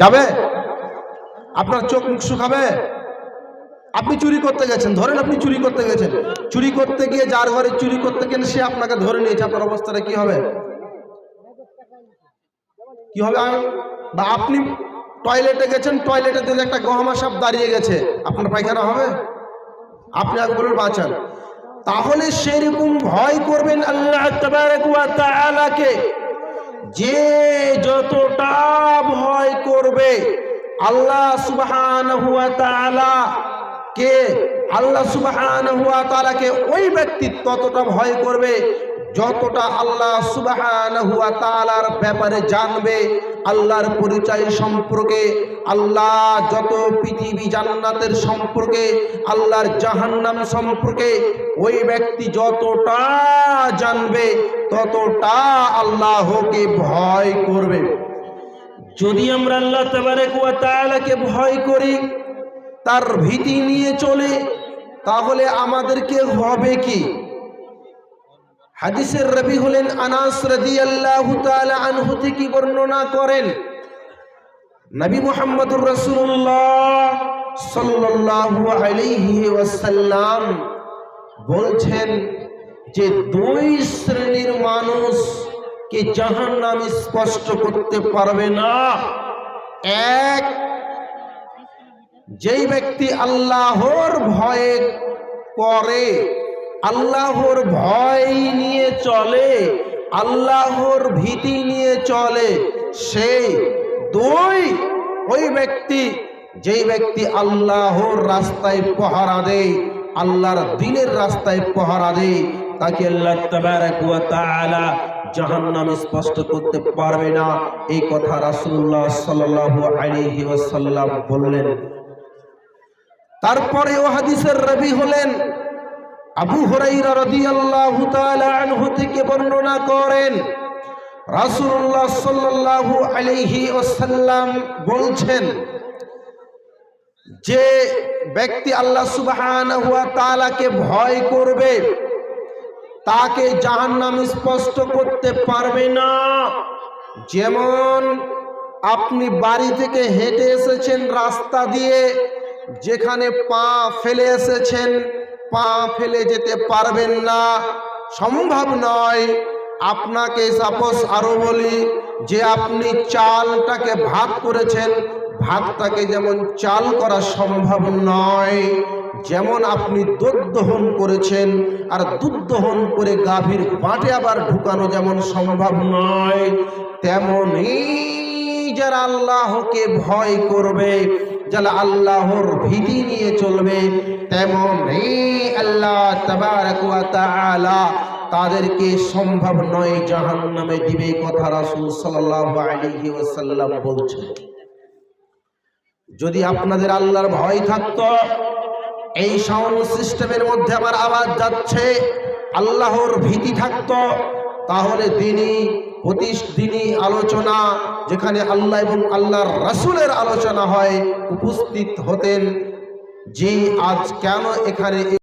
যাবে? আপনার চোখ মুখ শুকাবে? আপনি চুরি করতে গেছেন, ধরেন আপনি চুরি করতে গেছেন। চুরি করতে গিয়ে যার ঘরে চুরি করতে গেলে সে আপনাকে ধরে নিয়েছে, আপনার অবস্থাটা কি হবে? কি হবে? বা আপনি টয়লেটে গেছেন টয়লেটে দিলে একটা গহমা সাপ দাঁড়িয়ে গেছে, আপনার পায়খানা হবে? আপনি এক বলুন, বাঁচান। তাহলে সেরকম ভয় করবেন আল্লাহ যে যতটা করবে। আল্লাহ সুবাহান হুয়া তালা কে? আল্লাহ সুবহানাহু ওয়া তাআলাকে ওই ব্যক্তি ততটা ভয় করবে যতটা আল্লাহ সুবাহান হুয়া তালার ব্যাপারে জানবে। আল্লাহর পরিচয় সম্পর্কে, আল্লাহ যত পৃথিবী জান্নাতের সম্পর্কে, আল্লাহর জাহান্নাম সম্পর্কে ওই ব্যক্তি যতটা জানবে, ততটা আল্লাহকে ভয় করবে। যদি আমরা আল্লাহ তাবারক ভয় করি, তার ভীতি নিয়ে চলে, তাহলে আমাদেরকে হবে কি? হাদিসের রবি হলেন আনাস রাদিয়াল্লাহু তাআলা আনহু থেকে বর্ণনা করেন, নবী মুহাম্মদুর রাসূলুল্লাহ সাল্লাল্লাহু আলাইহি ওয়াসাল্লাম বলছেন যে দুই শ্রেণির মানুষ কে জাহান্নাম স্পষ্ট করতে পারবে না? এক, যেই ব্যক্তি আল্লাহর ভয়ে করে, আল্লাহর ভয় নিয়ে চলে, আল্লাহর ভীতি নিয়ে চলে সেই দুই, ওই ব্যক্তি, যেই ব্যক্তি আল্লাহর রাস্তায় পহারা দেয়, আল্লাহর দিনের রাস্তায় পহারা দেয় তাকে আল্লাহ তাবারক ওয়া তাআলা জাহান্নাম স্পষ্ট করতে পারবে না। এই কথা রাসূলুল্লাহ সাল্লাল্লাহু আলাইহি ওয়াসাল্লাম বললেন। তারপরে ও হাদিসের রবি হলেন, আবু হুরাইরা রাদিয়াল্লাহু তাআলা আনহু থেকে বর্ণনা করেন, রাসূলুল্লাহ সাল্লাল্লাহু আলাইহি ওয়াসাল্লাম বলছেন যে ব্যক্তি আল্লাহ সুবহানাহু ওয়া তাআলাকে ভয় করবে তাকে জাহান্নাম স্পষ্ট করতে পারবে না। যেমন আপনি বাড়ি থেকে হেঁটে এসেছেন রাস্তা দিয়ে, যেখানে পা ফেলে এসেছেন, পা ফেলে যেতে পারবেন না। সম্ভব নয়। আপনাকে সাপোজ আরও বলি যে আপনি চালটাকে ভাগ করেছেন ভাতটাকে যেমন চাল করা সম্ভব নয়। যেমন আপনি দুধ দহন করেছেন আর দুধ দহন করে গাভীর বাঁটে আবার ঢুকানো যেমন সম্ভব নয় তেমনই যারা আল্লাহকে ভয় করবে, যারা আল্লাহর ভীতি নিয়ে চলবে তেমনই আল্লাহ ওয়া তাদেরকে সম্ভব নয় জাহান নামে দিবে কথা রাসূল আলাইহি ওয়াসাল্লাম বলছেন। যদি আপনাদের আল্লাহর ভয় থাকতো এই সাউন্ড সিস্টেমের মধ্যে আমার আওয়াজ যাচ্ছে, আল্লাহর ভীতি থাকত, তাহলে তিনি প্রতিষ্ঠিনী আলোচনা, যেখানে আল্লাহ এবং আল্লাহর রাসুলের আলোচনা হয়, উপস্থিত হতেন যে আজ কেন এখানে